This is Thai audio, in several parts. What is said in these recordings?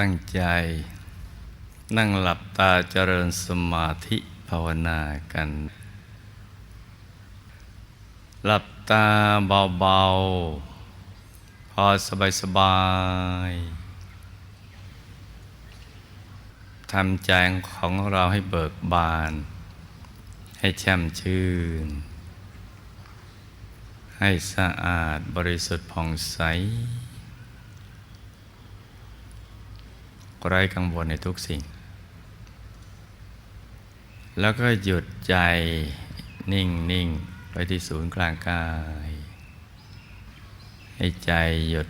ตั้งใจ นั่งหลับตาเจริญสมาธิภาวนากัน หลับตาเบาๆ พอสบายๆทำใจของเราให้เบิกบาน ให้แช่มชื่น ให้สะอาดบริสุทธิ์ผ่องใส ไร้กังวลในทุกสิ่ง แล้วก็หยุดใจนิ่งนิ่งไปที่ศูนย์กลางกาย ให้ใจหยุด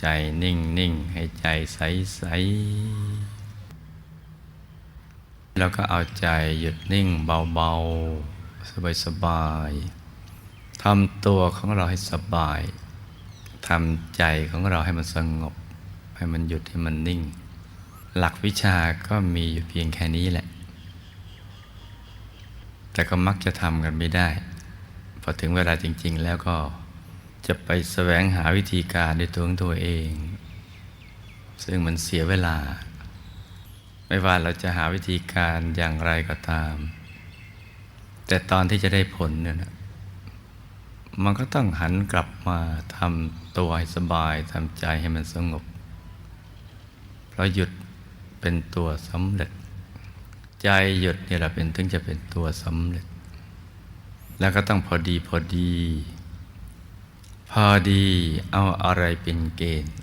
ใจนิ่งนิ่งให้ใจใสใสแล้วก็เอาใจหยุดนิ่งเบาๆ สบายๆทำตัวของเราให้สบายทำใจของเราให้มันสงบ ให้มันหยุดให้มันนิ่ง หลักวิชาก็มีอยู่เพียงแค่นี้แหละ แต่ก็มักจะทำกันไม่ได้ พอถึงเวลาจริง ๆ แล้วก็จะไปแสวงหาวิธีการด้วยตัวของตัวเอง ซึ่งมันเสียเวลา ไม่ว่าเราจะหาวิธีการอย่างไรก็ตาม แต่ตอนที่จะได้ผลเนี่ยนะมันก็ต้องหันกลับมาทำตัวให้สบายทำใจให้มันสงบ เพราะหยุด เป็นตัวสำเร็จ ใจหยุดนี่แหละเป็นถึงจะเป็นตัวสำเร็จ แล้วก็ต้องพอดีพอดี พอดีเอาอะไรเป็นเกณฑ์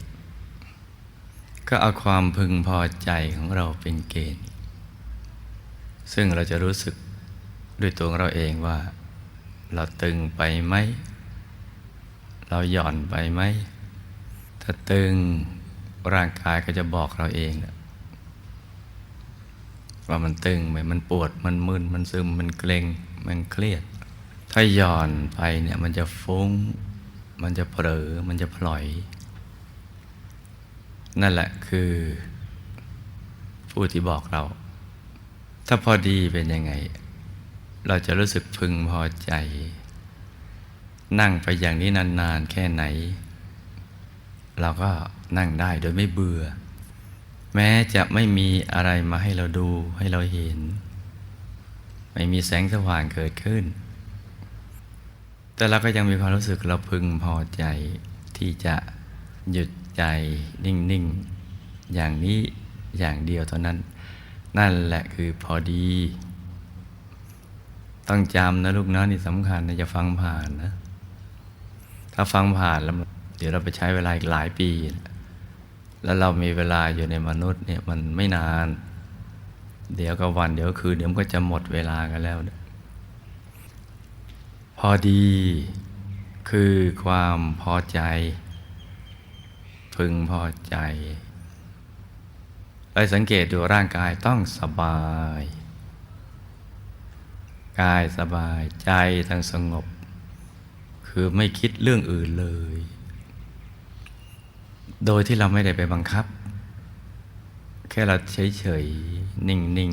ก็เอาความพึงพอใจของเราเป็นเกณฑ์ ซึ่งเราจะรู้สึกด้วยตัวเราเองว่า เราตึงไปไหม เราหย่อนไปไหม ถ้าตึงร่างกายก็จะบอกเราเองนะ ว่ามันตึงไหมมันปวดมันมึนมันซึมมันเกร็งมันเครียด ถ้าหย่อนไปเนี่ยมันจะฟุ้ง มันจะเผลอมันจะพลอย นั่นแหละคือ ผู้ที่บอกเรา ถ้าพอดีเป็นยังไง เราจะรู้สึกพึงพอใจ นั่งไปอย่างนี้นานๆแค่ไหน เราก็นั่งได้โดยไม่เบื่อ แม้จะไม่มีอะไรมาให้เราดูให้เราเห็น ไม่มีแสงสว่างเกิดขึ้น แต่เราก็ยังมีความรู้สึกเราพึงพอใจที่จะหยุดใจนิ่ง ๆ อย่างนี้อย่างเดียวเท่านั้น นั่นแหละคือพอดี ต้องจำนะลูกนะนี่สำคัญนะจะฟังผ่านนะ ถ้าฟังผ่านแล้วเดี๋ยวเราไปใช้เวลาอีกหลายปี แล้วเรามีเวลาอยู่ในมนุษย์เนี่ยมันไม่นาน เดี๋ยวก็วันเดี๋ยวคืนเดี๋ยวก็จะหมดเวลากันแล้ว พอดีคือความพอใจ พึงพอใจไปสังเกตดูร่างกายต้องสบาย กายสบายใจทั้งสงบ คือไม่คิดเรื่องอื่นเลย โดยที่เราไม่ได้ไปบังคับ แค่เราเฉยๆ นิ่ง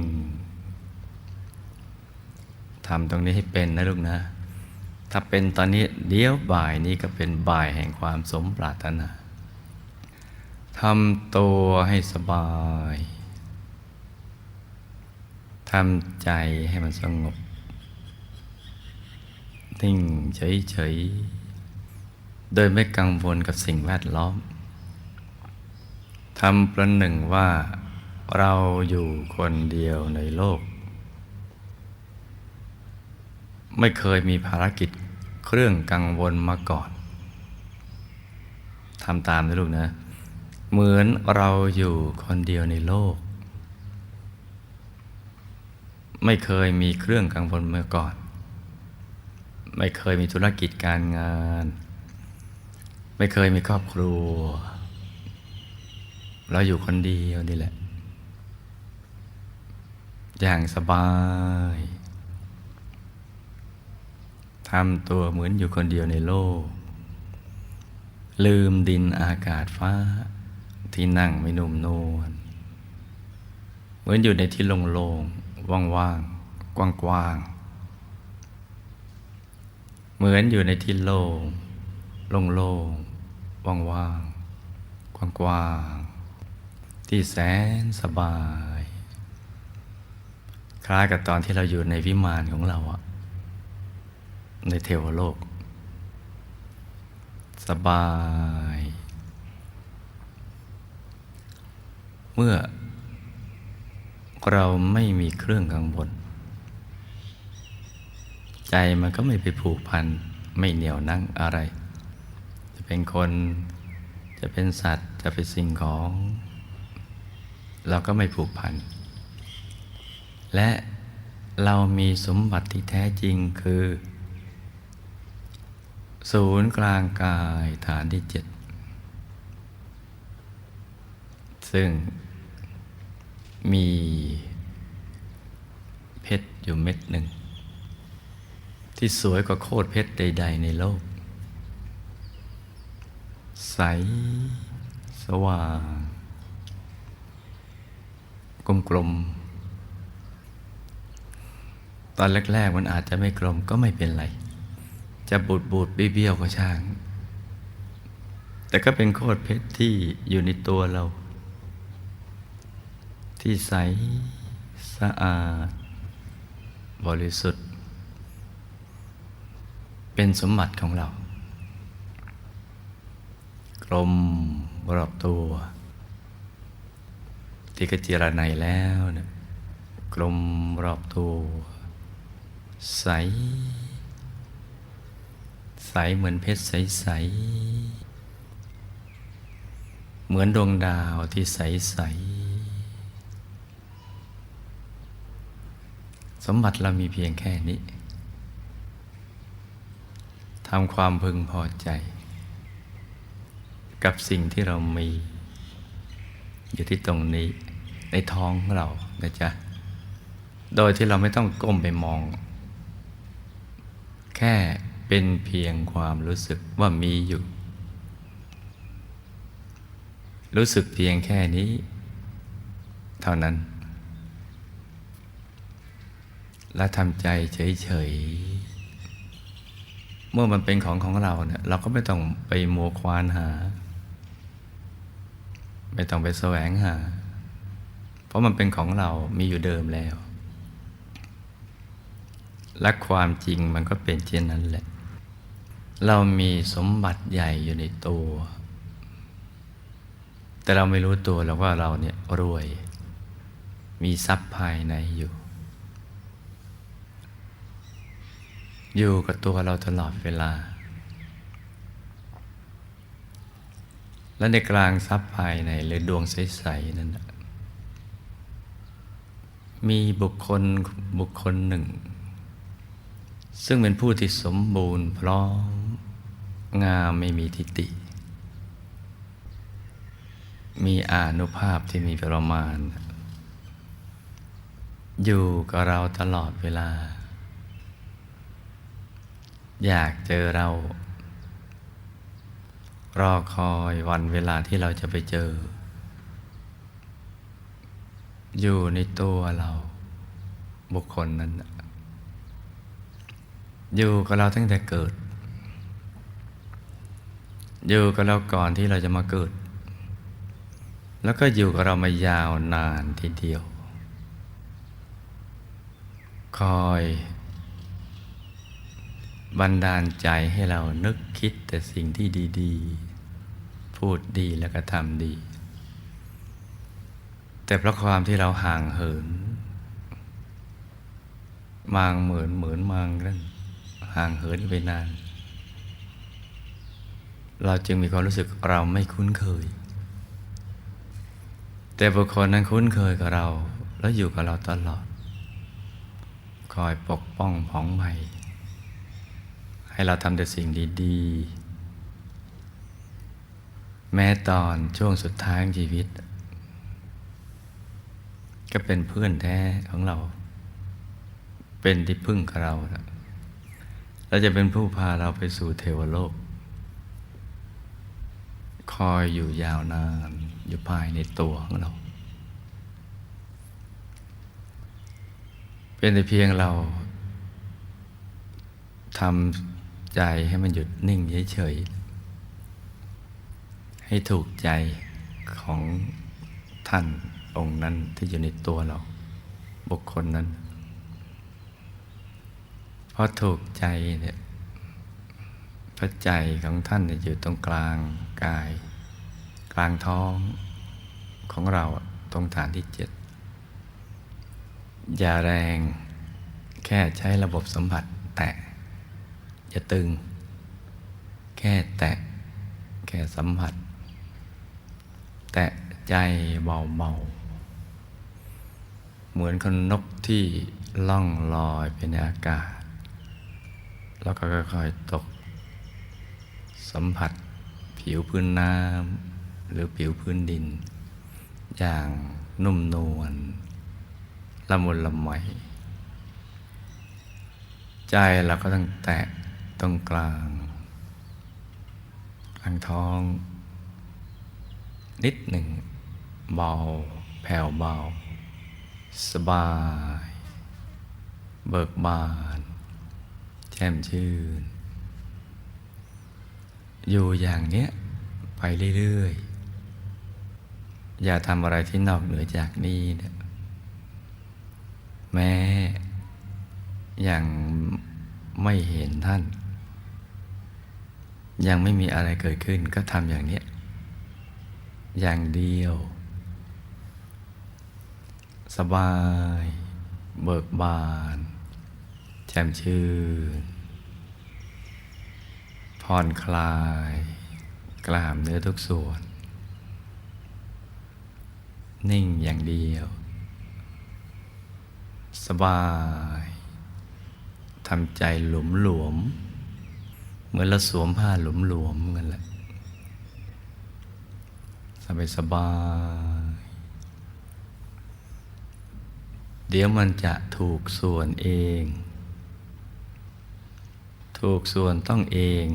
ๆทำตรงนี้ให้เป็นนะลูกนะ ถ้าเป็นตอนนี้เดี๋ยวบ่ายนี้ก็เป็นบ่ายแห่งความสมปรารถนาทำตัวให้สบายทำใจให้มันสงบนิ่งเฉยๆ โดยไม่กังวลกับสิ่งแวดล้อม ทำประหนึ่งว่าเราอยู่คนเดียวในโลก ไม่เคยมีภารกิจเครื่องกังวลมาก่อนทำตามนะลูกนะ เหมือนเราอยู่คนเดียวในโลก ไม่เคยมีเครื่องกังวลมาก่อน ไม่เคยมีธุรกิจการงาน ไม่เคยมีครอบครัว เราอยู่คนเดียวนี่แหละ อย่างสบายทำตัวเหมือนอยู่คนเดียวในโลก ลืมดินอากาศฟ้า ที่นั่งไม่นุ่มนวลเหมือนอยู่ในที่โล่งๆว่างๆ กว้างๆเหมือนอยู่ในที่โล่ง โล่งๆ ว่างๆ กว้าง ที่แสนสบาย คล้ายกับตอนที่เราอยู่ในวิมานของเราอะในเทวโลก สบาย เมื่อเราไม่มีเครื่องกังวลใจมันก็ไม่ไปผูกพัน ไม่เหนียวนั่งอะไร จะเป็นคนจะเป็นสัตว์จะเป็นสิ่งของ เราก็ไม่ผูกพัน และเรามีสมบัติที่แท้จริงคือ ศูนย์กลางกายฐานที่เจ็ดซึ่งมีเพชรอยู่เม็ดหนึ่ง ที่สวยกว่าโคตรเพชรใด ๆ ในโลก ใส สว่าง กลมๆ ตอนแรกๆมันอาจจะไม่กลมก็ไม่เป็นไร จะบูดบูดๆเบี้ยวๆก็ช่าง แต่ก็เป็นโคตรเพชรที่อยู่ในตัวเรา ที่ใสสะอาด บริสุทธิ์ เป็นสมบัติของเรา กลมรอบตัว ที่กระจิรนัยแล้วเนี่ยกลมรอบตัวใส ใสเหมือนเพชรใสๆเหมือนดวงดาวที่ใสๆสมบัติเรามีเพียงแค่นี้ทำความพึงพอใจ กับสิ่งที่เรามี อยู่ที่ตรงนี้ ในท้องของเรานะจ๊ะ โดยที่เราไม่ต้องก้มไปมอง แค่เป็นเพียงความรู้สึกว่ามีอยู่ รู้สึกเพียงแค่นี้ เท่านั้น และทำใจเฉยๆ เมื่อมันเป็นของของเราเนี่ยเราก็ไม่ต้องไปมัวควานหา ไม่ต้องไปแสวงหา เพราะมันเป็นของเรามีอยู่เดิมแล้ว และความจริงมันก็เป็นเช่นนั้นแหละ เรามีสมบัติใหญ่อยู่ในตัว แต่เราไม่รู้ตัวหรอกว่าเราเนี่ยรวย มีทรัพย์ภายในอยู่ อยู่กับตัวเราตลอดเวลาและในกลางทรัพย์ภายในหรือดวงใส ๆ นั้นนะ มีบุคคลบุคคลหนึ่ง ซึ่งเป็นผู้ที่สมบูรณ์พร้อม งามไม่มีทิฏฐิมีอานุภาพที่มีประมาณ อยู่กับเราตลอดเวลา อยากเจอเรา รอคอยวันเวลาที่เราจะไปเจอ อยู่ในตัวเราบุคคลนั้น อยู่กับเราตั้งแต่เกิด อยู่กับเราก่อนที่เราจะมาเกิด แล้วก็อยู่กับเรามายาวนานทีเดียว คอยบันดาลใจให้เรานึกคิดแต่สิ่งที่ดี ๆ พูดดีแล้วก็ทำดี แต่เพราะความที่เราห่างเหิน มางเหมือนเหมือนมางนั่นห่างเหินไปนาน เราจึงมีความรู้สึกเราไม่คุ้นเคย แต่บุคคลนั้นคุ้นเคยกับเรา แล้วอยู่กับเราตลอด คอยปกป้องผ่องใหม่ให้เราทำแต่สิ่งดีๆ แม้ตอนช่วงสุดท้ายของชีวิต ก็เป็นเพื่อนแท้ของเรา เป็นที่พึ่งกับเรานะเราจะเป็นผู้พาเราไปสู่เทวโลก คอยอยู่ยาวนานอยู่ภายในตัวของเรา เป็นแต่เพียงเราทำใจให้มันหยุดนิ่งเฉยๆให้ถูกใจของท่าน องค์นั้นที่อยู่ในตัวเรา บุคคลนั้นเพราะถูกใจเนี่ยพระใจของท่านอยู่ตรงกลางกาย กลางท้องของเราตรงฐานที่เจ็ดอย่าแรงแค่ใช้ระบบสัมผัสแตะอย่าตึง แค่แตะ แค่สัมผัส แตะใจเบาๆ เหมือนคนนกที่ล่องลอยไปในอากาศ แล้วก็ค่อยๆตก สัมผัสผิวพื้นน้ำหรือผิวพื้นดิน อย่างนุ่มนวลละมุนละไมใจเราก็ต้องแตะตรงกลางกลางท้อง นิดหนึ่งเบาแผ่วเบา สบาย เบิกบาน แช่มชื่น อยู่อย่างเนี้ย ไปเรื่อยๆ อย่าทำอะไรที่นอกเหนือจากนี้นี่ยแม้ยังไม่เห็นท่าน ยังไม่มีอะไรเกิดขึ้นก็ทำอย่างเนี้ยอย่างเดียว สบาย เบิกบาน แจ่มชื่น ผ่อนคลาย กล้ามเนื้อทุกส่วน นิ่งอย่างเดียว สบายทำใจหลุมหลวม เหมือนเราสวมผ้าหลุมหลวมกันแหละสบายสบาย เดี๋ยวมันจะถูกส่วนเอง ถูกส่วนต้องเอง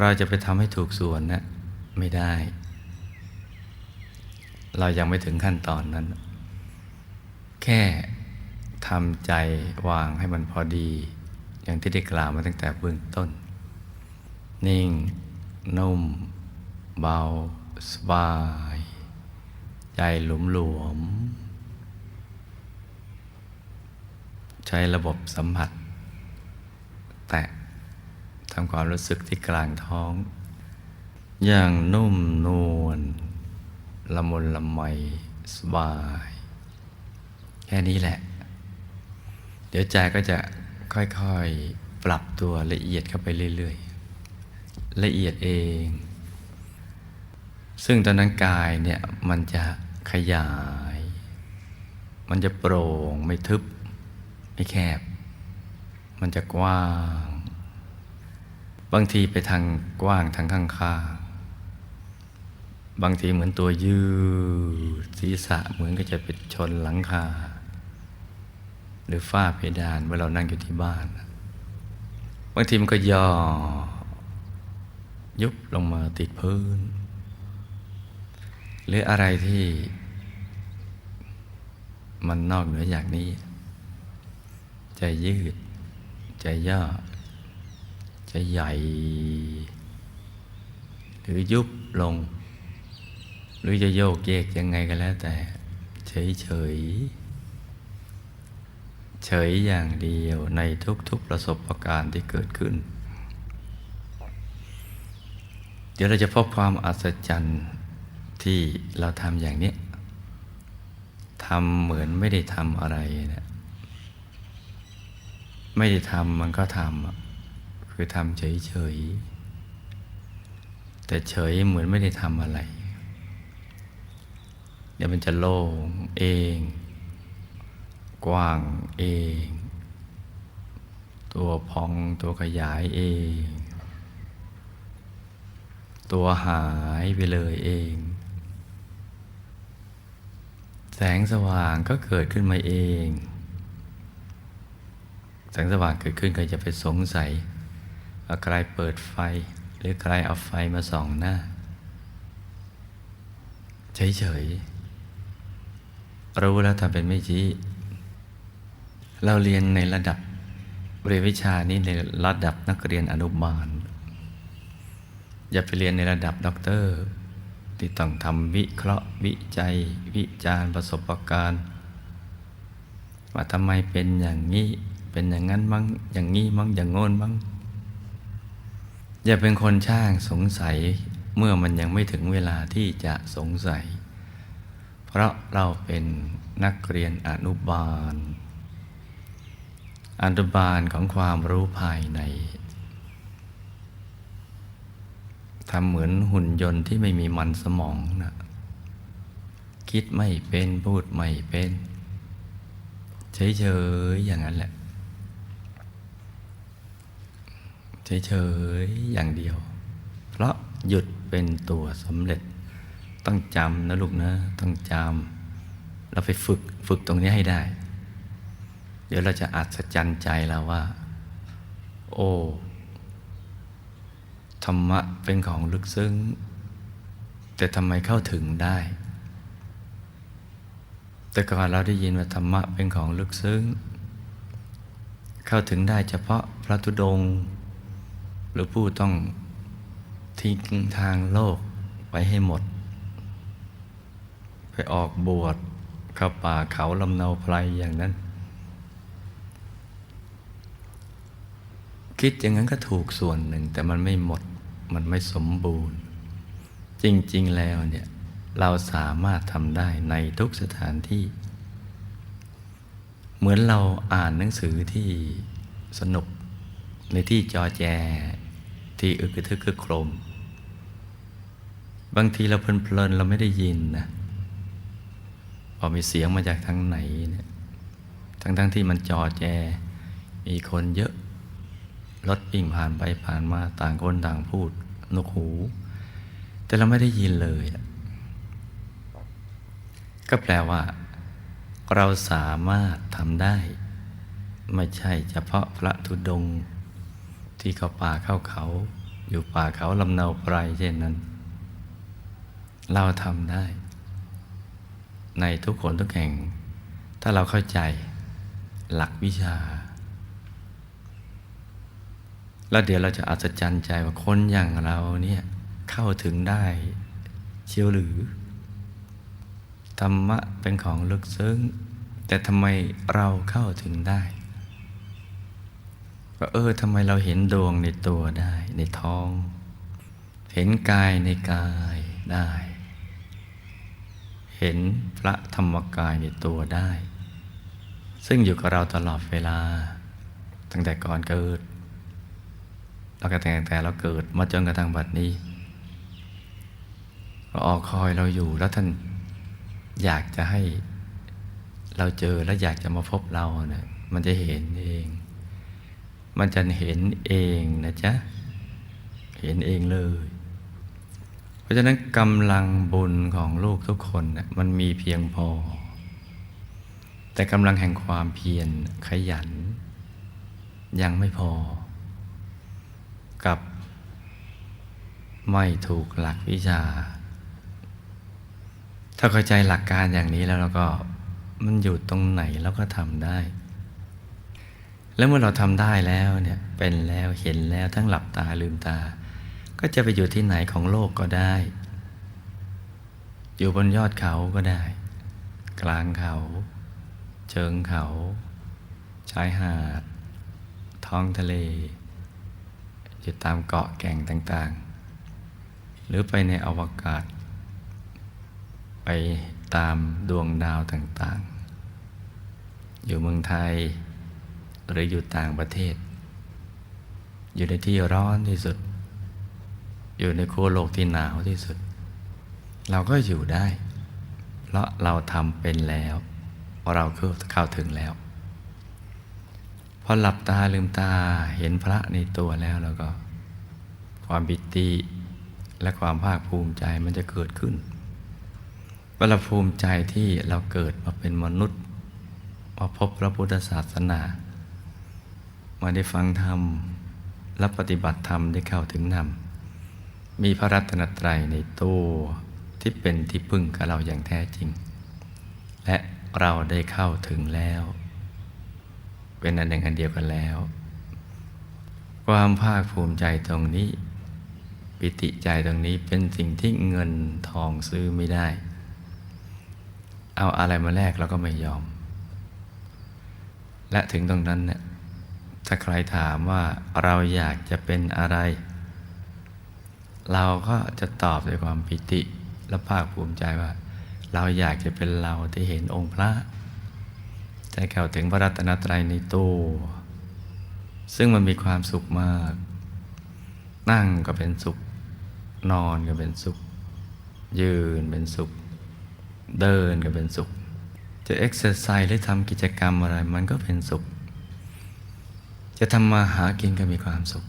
เราจะไปทำให้ถูกส่วนนะไม่ได้ เรายังไม่ถึงขั้นตอนนั้น แค่ทำใจวางให้มันพอดี อย่างที่ได้กล่าวมาตั้งแต่เบื้องต้น นิ่ง นุ่ม เบา สบาย ใจหลุมหลวม ใช้ระบบสัมผัส แตะทำความรู้สึกที่กลางท้อง อย่างนุ่มนวลละมุนละไมสบาย แค่นี้แหละ เดี๋ยวใจก็จะค่อยๆปรับตัวละเอียดเข้าไปเรื่อยๆ ละเอียดเอง ซึ่งตอนนั้นกายเนี่ยมันจะขยาย มันจะโปร่งไม่ทึบ ไม่แคบ มันจะกว้าง บางทีไปทางกว้างทางข้างข้างบางทีเหมือนตัวยืดศีรษะเหมือนก็จะไปชนหลังคา หรือฝ้าเพดานเมื่อเรานั่งอยู่ที่บ้าน บางทีมันก็ย่อ ยุบลงมาติดพื้น หรืออะไรที่มันนอกเหนือจากนี้ ใจยืด ใจย่อ ใจใหญ่ หรือยุบลง หรือจะโยกเยกยังไงก็แล้วแต่ เฉยเฉยเฉยอย่างเดียวในทุกๆประสบการณ์ที่เกิดขึ้น เดี๋ยวเราจะพบความอัศจรรย์ที่เราทำอย่างนี้ทำเหมือนไม่ได้ทำอะไรนะ ไม่ได้ทำมันก็ทำคือทำเฉยๆแต่เฉยเหมือนไม่ได้ทำอะไร เดี๋ยวมันจะโล่งเอง กว้างเอง ตัวพองตัวขยายเอง ตัวหายไปเลยเอง แสงสว่างก็เกิดขึ้นมาเอง แสงสว่างเกิดขึ้นใครจะไปสงสัยว่าใครเปิดไฟ หรือใครเอาไฟมาส่องหน้า เฉยๆรู้แล้วทำเป็นไม่ชี้เราเรียนในระดับเรียนวิชานี้ในระดับนักเรียนอนุบาล อย่าไปเรียนในระดับด็อกเตอร์ ที่ต้องทำวิเคราะห์วิจัย วิจารณ์ประสบการณ์ ว่าทำไมเป็นอย่างนี้ เป็นอย่างนั้นมั้งอย่างนี้มั้งอย่างโน้นมั้งอย่าเป็นคนช่างสงสัยเมื่อมันยังไม่ถึงเวลาที่จะสงสัย เพราะเราเป็นนักเรียนอนุบาล อนุบาลของความรู้ภายในทำเหมือนหุ่นยนต์ที่ไม่มีมันสมองนะคิดไม่เป็นพูดไม่เป็น เฉยๆอย่างนั้นแหละ เฉยๆอย่างเดียว เพราะหยุดเป็นตัวสำเร็จ ต้องจำนะลูกนะ ต้องจำเราไปฝึกฝึกตรงนี้ให้ได้ เดี๋ยวเราจะอัศจรรย์ใจเราว่า โอ้ธรรมะเป็นของลึกซึ้ง แต่ทำไมเข้าถึงได้ แต่ก่อนเราได้ยินว่าธรรมะเป็นของลึกซึ้ง เข้าถึงได้เฉพาะพระธุดงค์ หรือผู้ต้องทิ้งทางโลกไปให้หมด ไปออกบวชเข้าป่าเขาลำเนาไพรอย่างนั้น คิดอย่างนั้นก็ถูกส่วนหนึ่งแต่มันไม่หมดมันไม่สมบูรณ์ จริง ๆ แล้วเนี่ยเราสามารถทำได้ในทุกสถานที่ เหมือนเราอ่านหนังสือที่สนุกในที่จอแจ ทีอึกกระทึกคึกโครม บางทีเราเพลินๆเราไม่ได้ยินนะพอมีเสียงมาจากทางไหนเนี่ยทั้งๆทที่มันจอแจ มีคนเยอะ รถวิ่งผ่านไปผ่านมาต่างคนต่างพูดนกหู แต่เราไม่ได้ยินเลย ก็แปลว่า เราสามารถทำได้ ไม่ใช่เฉพาะพระธุดง ที่เขาป่าเข้าเขา อยู่ป่าเขาลำเนาไพรเช่นนั้น เราทำได้ ในทุกคนทุกแห่ง ถ้าเราเข้าใจหลักวิชา แล้วเดี๋ยวเราจะอัศจรรย์ใจว่าคนอย่างเราเนี่ยเข้าถึงได้เชียวหรือ ธรรมะเป็นของลึกซึ้ง แต่ทำไมเราเข้าถึงได้ ว่าเออทำไมเราเห็นดวงในตัวได้ ในท้อง เห็นกายในกายได้ เห็นพระธรรมกายในตัวได้ ซึ่งอยู่กับเราตลอดเวลา ตั้งแต่ก่อนเกิดเราก็แต่แต่เราเกิดมาจนกระทั่งบัดนี้ก็ออกคอยเราอยู่แล้วท่านอยากจะให้เราเจอและอยากจะมาพบเราเนะี่ยมันจะเห็นเอง มันจะเห็นเองนะจ๊ะ เห็นเองเลย เพราะฉะนั้นกำลังบุญของลูกทุกคนนะมันมีเพียงพอ แต่กำลังแห่งความเพียรขยัน ยังไม่พอ กับไม่ถูกหลักวิชา ถ้าเข้าใจหลักการอย่างนี้แล้วเราก็มันอยู่ตรงไหนเราก็ทำได้ แล้วเมื่อเราทำได้แล้วเนี่ยเป็นแล้วเห็นแล้วทั้งหลับตาลืมตา ก็จะไปอยู่ที่ไหนของโลกก็ได้ อยู่บนยอดเขาก็ได้ กลางเขา เชิงเขา ชายหาด ท้องทะเล อยู่ตามเกาะแก่งต่างๆ หรือไปในอวกาศ ไปตามดวงดาวต่างๆ อยู่เมืองไทย หรืออยู่ต่างประเทศ อยู่ในที่ร้อนที่สุด อยู่ในขั้วโลกที่หนาวที่สุด เราก็อยู่ได้ เพราะเราทำเป็นแล้วเราเข้าถึงแล้ว พอหลับตาลืมตาเห็นพระในตัวแล้วแล้วก็ ความปิติและความภาคภูมิใจมันจะเกิดขึ้นเราภูมิใจที่เราเกิดมาเป็นมนุษย์มาพบพระพุทธศาสนา มาได้ฟังธรรมและปฏิบัติธรรมได้เข้าถึงธรรม มีพระรัตนตรัยในตัวที่เป็นที่พึ่งกับเราอย่างแท้จริง และเราได้เข้าถึงแล้ว เป็นอันหนึ่งอันเดียวกันแล้ว ความภาคภูมิใจตรงนี้ปปิติใจตรงนี้เป็นสิ่งที่เงินทองซื้อไม่ได้ เอาอะไรมาแลกเราก็ไม่ยอม และถึงตรงนั้นเนี่ย ถ้าใครถามว่าเราอยากจะเป็นอะไร เราก็จะตอบด้วยความปิติและภาคภูมิใจว่า เราอยากจะเป็นเราที่เห็นองค์พระใจเข้าถึงพระรัตนตรัยในตัวซึ่งมันมีความสุขมาก นั่งก็เป็นสุข นอนก็เป็นสุข ยืนเป็นสุข เดินก็เป็นสุข จะเอ็กซ์ไซส์หรือทำกิจกรรมอะไรมันก็เป็นสุข จะทำมาหากินก็มีความสุข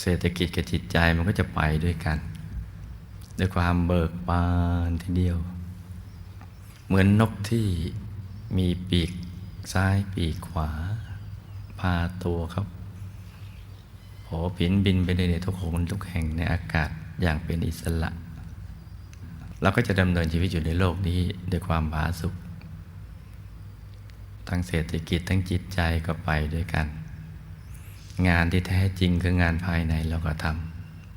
เศรษฐกิจกับจิตใจมันก็จะไปด้วยกันด้วยความเบิกบานทีเดียว เหมือนนกที่มีปีกซ้ายปีกขวา พาตัวครับโผผินบินไปในทุกโหนทุกแห่งในอากาศอย่างเป็นอิสระ เราก็จะดำเนินชีวิตอยู่ในโลกนี้ด้วยความผาสุก ทั้งเศรษฐกิจทั้งจิตใจก็ไปด้วยกัน งานที่แท้จริงคืองานภายในเราก็ท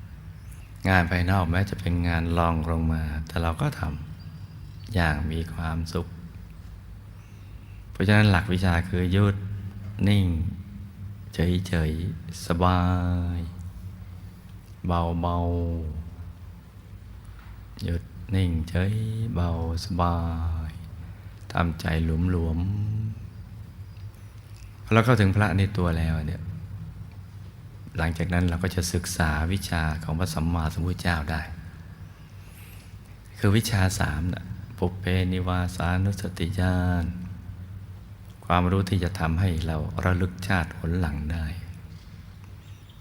ำงานภายนอกแม้จะเป็นงานลองลงมา แต่เราก็ทำอย่างมีความสุข เพราะฉะนั้นหลักวิชาคือยุดนิ่ง เฉยๆ สบาย เบาๆหยุดนิ่งเฉยเบาสบายทำใจหลวมๆพอ เราเข้าถึงพระในตัวแล้วเนี่ยหลังจากนั้นเราก็จะศึกษาวิชาของพระสัมมาสัมพุทธเจ้าได้ คือวิชาสามนะปุเพนิวาสานุสติญาณความรู้ที่จะทำให้เราระลึกชาติผลหลังได้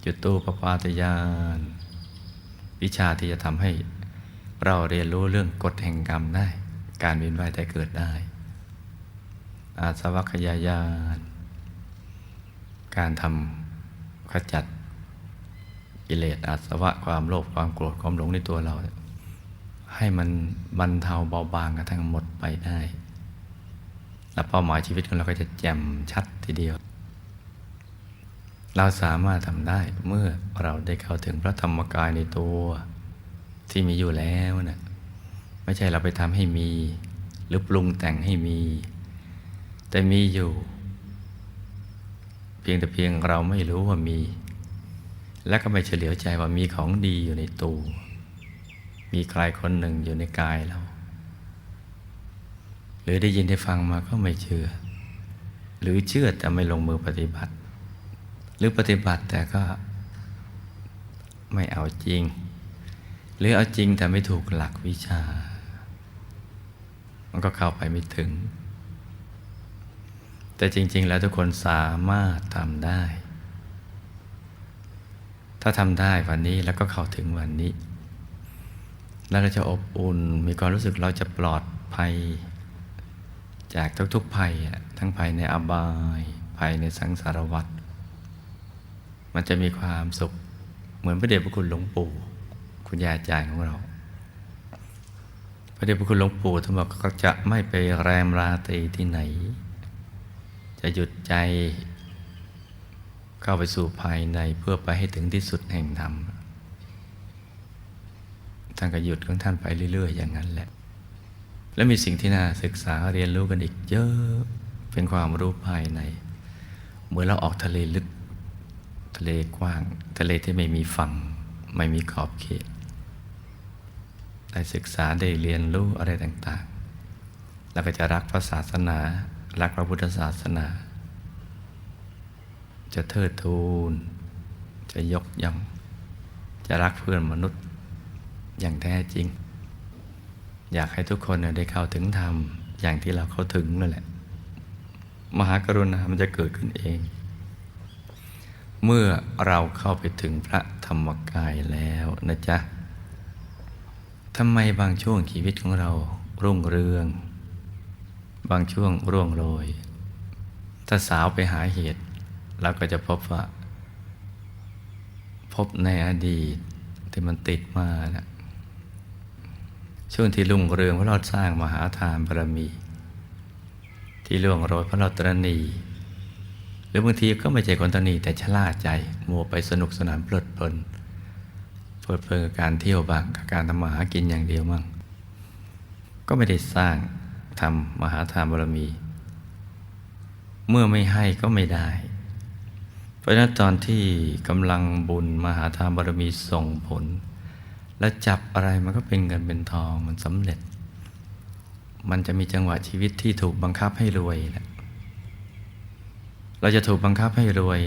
จุดตูปปาตญาณวิชาที่จะทำให้เราเรียนรู้เรื่องกฎแห่งกรรมได้ การเวียนว่ายแต่เกิดได้ อาสวัคยายาน การทำขจัดกิเลสอาสวะความโลภความโกรธความหลงในตัวเรา ให้มันบรรเทาเบาบางกระทั่งหมดไปได้ และเป้าหมายชีวิตของเราก็จะแจ่มชัดทีเดียว เราสามารถทำได้เมื่อเราได้เข้าถึงพระธรรมกายในตัวที่มีอยู่แล้วนะไม่ใช่เราไปทำให้มี หรือปรุงแต่งให้มี แต่มีอยู่ เพียงแต่เพียงเราไม่รู้ว่ามี และก็ไม่เฉลียวใจว่ามีของดีอยู่ในตัวมีใครคนหนึ่งอยู่ในกายเรา หรือได้ยินได้ฟังมาก็ไม่เชื่อ หรือเชื่อแต่ไม่ลงมือปฏิบัติ หรือปฏิบัติแต่ก็ไม่เอาจริง หรือเอาจริงแต่ไม่ถูกหลักวิชา มันก็เข้าไปไม่ถึง แต่จริง ๆ แล้วทุกคนสามารถทำได้ ถ้าทำได้วันนี้แล้วก็เข้าถึงวันนี้ แล้วเราจะอบอุ่นมีความรู้สึกเราจะปลอดภัย จากทุกๆภัยทั้งภัยในอบายภัยในสังสารวัฏมันจะมีความสุขเหมือนพระเดชพระคุณหลวงปู่ คุณยาอาจารย์ของเรา พระเดชพระคุณหลวงปู่ท่านบอกก็จะไม่ไปแรมราตรีที่ไหน จะหยุดใจ เข้าไปสู่ภายในเพื่อไปให้ถึงที่สุดแห่งธรรมท่านก็หยุดของท่านไปเรื่อย ๆ อย่างนั้นแหละ และมีสิ่งที่น่าศึกษาเรียนรู้กันอีกเยอะเป็นความรู้ภายใน เหมือนเราออกทะเลลึก ทะเลกว้าง ทะเลที่ไม่มีฝั่ง ไม่มีขอบเขต ได้ศึกษาได้เรียนรู้อะไรต่างๆ แล้วก็จะรักพระศาสนา รักพระพุทธศาสนา จะเทิดทูน จะยกย่อง จะรักเพื่อนมนุษย์อย่างแท้จริง อยากให้ทุกคนได้เข้าถึงธรรม อย่างที่เราเข้าถึงนั่นแหละ มหากรุณามันจะเกิดขึ้นเอง เมื่อเราเข้าไปถึงพระธรรมกายแล้วนะจ๊ะทำไมบางช่วงชีวิตของเรารุ่งเรือง บางช่วงร่วงโรย ถ้าสาวไปหาเหตุเราก็จะพบว่า พบในอดีตที่มันติดมานะช่วงที่รุ่งเรืองเพราะเราสร้างมหาทานบารมี ที่ล่วงโรยเพราะเราตรณีหรือบางทีก็ไม่ใช่คนตรณีแต่ชล่าใจมัวไปสนุกสนานเพลิดเพลินเพลิดเพลินกับการเที่ยวบ้างกับการทำมาหากินอย่างเดียวมั่งก็ไม่ได้สร้าง ทำมหาทานบารมี เมื่อไม่ให้ก็ไม่ได้ เพราะฉะนั้นตอนที่กำลังบุญมหาทานบารมีส่งผล และจับอะไรมันก็เป็นเงินเป็นทองมันสำเร็จ มันจะมีจังหวะชีวิตที่ถูกบังคับให้รวยแหละเราจะถูกบังคับให้รวย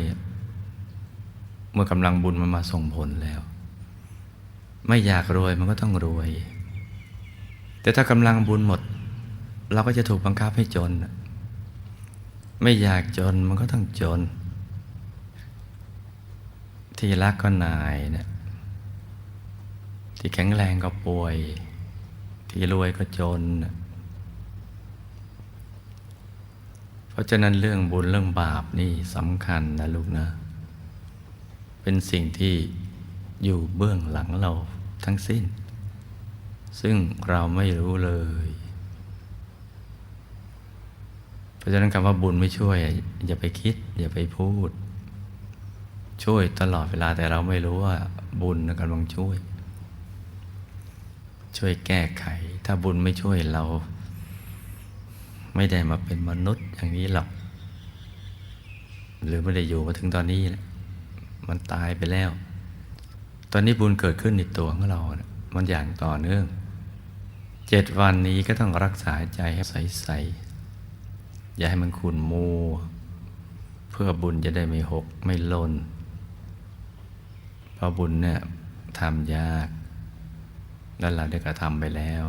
เมื่อกำลังบุญมันมาส่งผลแล้ว ไม่อยากรวยมันก็ต้องรวย แต่ถ้ากำลังบุญหมด เราก็จะถูกบังคับให้จน ไม่อยากจนมันก็ต้องจน ที่รักก็นายเนี่ยที่แข็งแรงก็ป่วย ที่รวยก็จน เพราะฉะนั้นเรื่องบุญเรื่องบาปนี่สำคัญนะลูกนะ เป็นสิ่งที่อยู่เบื้องหลังเราทั้งสิ้น ซึ่งเราไม่รู้เลย เพ ราะฉะนั้นคำว่าบุญไม่ช่วยอย่าไปคิด อย่าไปพูด ช่วยตลอดเวลาแต่เราไม่รู้ว่า บุญกำลังช่วย ช่วยแก้ไข ถ้าบุญไม่ช่วยเรา ไม่ได้มาเป็นมนุษย์อย่างนี้หรอก หรือไม่ได้อยู่มาถึงตอนนี้แหละมันตายไปแล้ว ตอนนี้บุญเกิดขึ้นในตัวของเรานะมันอย่างต่อเนื่อง เจ็ดวันนี้ก็ต้องรักษาใจให้ใสๆ อย่าให้มันขุ่นมัวเพื่อบุญจะได้ไม่หกไม่ล่น เพราะบุญเนี่ยทำยาก แล้วเราได้กระทำไปแล้ว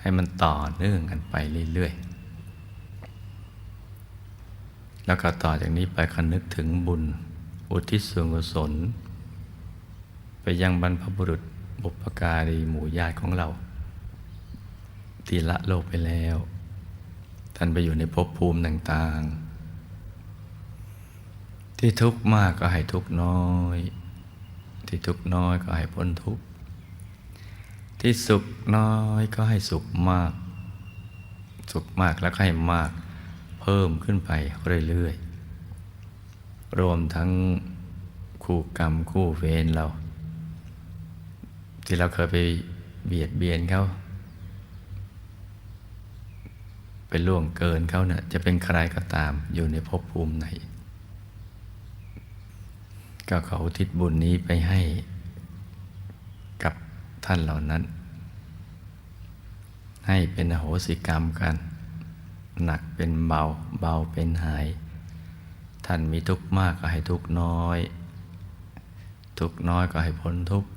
ให้มันต่อเนื่องกันไปเรื่อยๆ แล้วก็ต่อจากนี้ไปคนึกถึงบุญ อุทิศส่วนกุศล ไปยังบรรพบุรุษบุปการีหมู่ญาติของเรา ที่ละโลกไปแล้ว ท่านไปอยู่ในภพภูมิต่างๆ ที่ทุกข์มากก็ให้ทุกข์น้อย ที่ทุกข์น้อยก็ให้พ้นทุกข์ ที่สุขน้อยก็ให้สุขมาก สุขมากแล้วก็ให้มาก เพิ่มขึ้นไปเรื่อยๆ รวมทั้งคู่กรรมคู่เวรเรา ที่เราเคยไปเบียดเบียนเขา ไปล่วงเกินเขาเนะ่ยจะเป็นใครก็ตามอยู่ในภพภูมิไหน ก็เขาอุทิศบุญนี้ไปให้กับท่านเหล่านั้น ให้เป็นโหสิกรรมกัน หนักเป็นเบาเบาเป็นหาย ท่านมีทุกข์มากก็ให้ทุกข์น้อย ทุกข์น้อยก็ให้พ้นทุกข์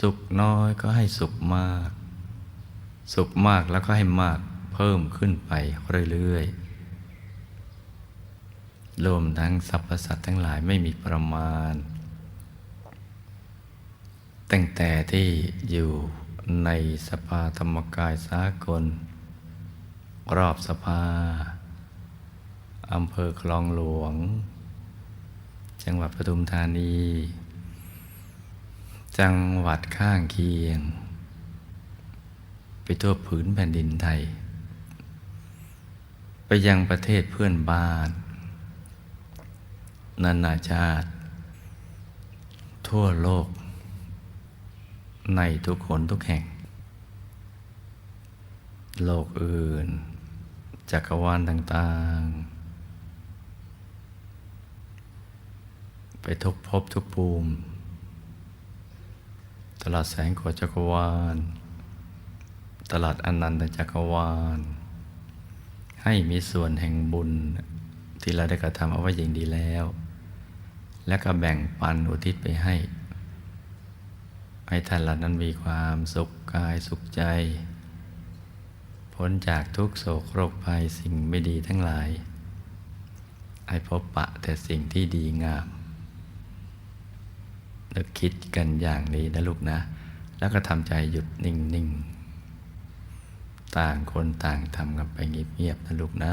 สุขน้อยก็ให้สุขมาก สุขมากแล้วก็ให้มาก เพิ่มขึ้นไปเรื่อยๆรวมทั้งสรรพสัตว์ทั้งหลายไม่มีประมาณ ตั้งแต่ที่อยู่ในสภาธรรมกายสากล รอบสภาอำเภอคลองหลวง จังหวัดปทุมธานี จังหวัดข้างเคียง ไปทั่วผืนแผ่นดินไทย ยังประเทศเพื่อนบ้าน นานาชาติ ทั่วโลก ในทุกคนทุกแห่ง โลกอื่น จักรวาลต่างๆ ไปทุกภพทุกภูมิ ตลอดแสงโคจักรวาล ตลอดอนันตจักรวาล ให้มีส่วนแห่งบุญที่เราได้กระทำเอาไว้อย่างดีแล้ว และก็แบ่งปันอุทิศไปให้ ให้ท่านเหล่านั้นมีความสุขกายสุขใจ พ้นจากทุกโศกโรคภัยสิ่งไม่ดีทั้งหลาย ให้พบปะแต่สิ่งที่ดีงามนึกคิดกันอย่างนี้นะลูกนะ แล้วก็ทำใจหยุดนิ่ง ๆ ต่างคนต่างทำกันไปเงียบๆนะลูกนะ